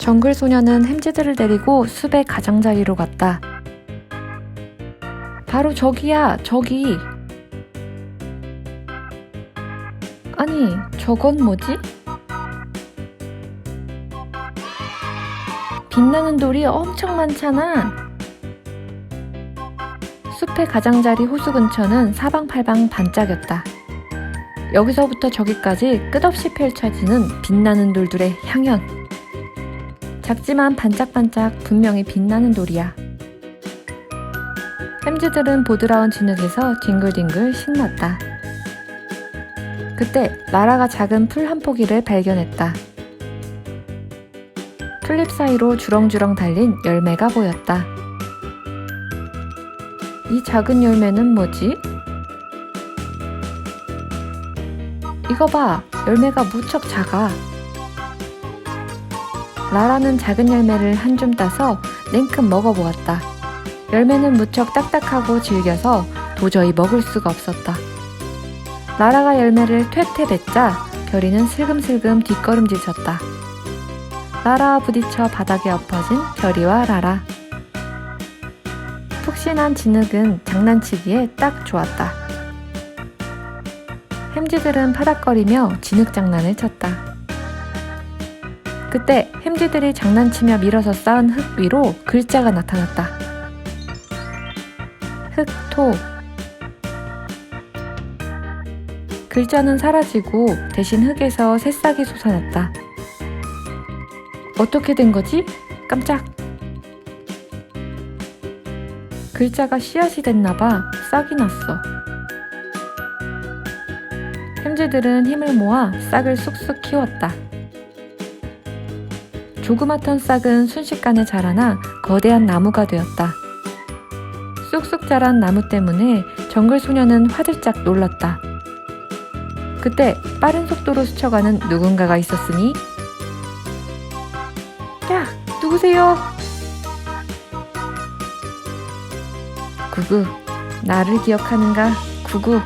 정글 소녀는 햄지들을 데리고 숲의 가장자리로 갔다. 바로 저기야, 저기. 아니, 저건 뭐지? 빛나는 돌이 엄청 많잖아. 숲의 가장자리 호수 근처는 사방팔방 반짝였다. 여기서부터 저기까지 끝없이 펼쳐지는 빛나는 돌들의 향연. 작지만 반짝반짝 분명히 빛나는 돌이야. 햄즈들은 보드라운 진흙에서 뒹굴뒹굴 신났다. 그때 라라가 작은 풀 한 포기를 발견했다. 풀잎 사이로 주렁주렁 달린 열매가 보였다. 이 작은 열매는 뭐지? 이거 봐, 열매가 무척 작아. 라라는 작은 열매를 한 줌 따서 냉큼 먹어보았다. 열매는 무척 딱딱하고 질겨서 도저히 먹을 수가 없었다. 라라가 열매를 퇴퇴 뱉자 별이는 슬금슬금 뒷걸음질 쳤다. 라라와 부딪혀 바닥에 엎어진 별이와 라라. 푹신한 진흙은 장난치기에 딱 좋았다. 햄지들은 파닥거리며 진흙 장난을 쳤다. 그때 햄지들이 장난치며 밀어서 쌓은 흙 위로 글자가 나타났다. 흑토. 글자는 사라지고 대신 흙에서 새싹이 솟아났다. 어떻게 된 거지? 깜짝. 글자가 씨앗이 됐나봐 싹이 났어. 햄즈들은 힘을 모아 싹을 쑥쑥 키웠다. 조그맣던 싹은 순식간에 자라나 거대한 나무가 되었다. 쑥쑥 자란 나무 때문에 정글 소녀는 화들짝 놀랐다. 그때 빠른 속도로 스쳐가는 누군가가 있었으니 야, 누구세요? 구구, 나를 기억하는가? 구구.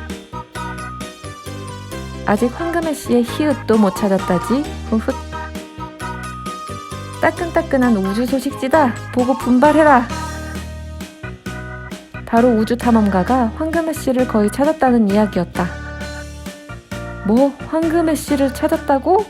아직 황금의 씨의 히읗도 못 찾았다지? 후훗. 따끈따끈한 우주 소식지다. 보고 분발해라. 바로 우주 탐험가가 황금의 씨를 거의 찾았다는 이야기였다. 뭐 황금의 씨를 찾았다고?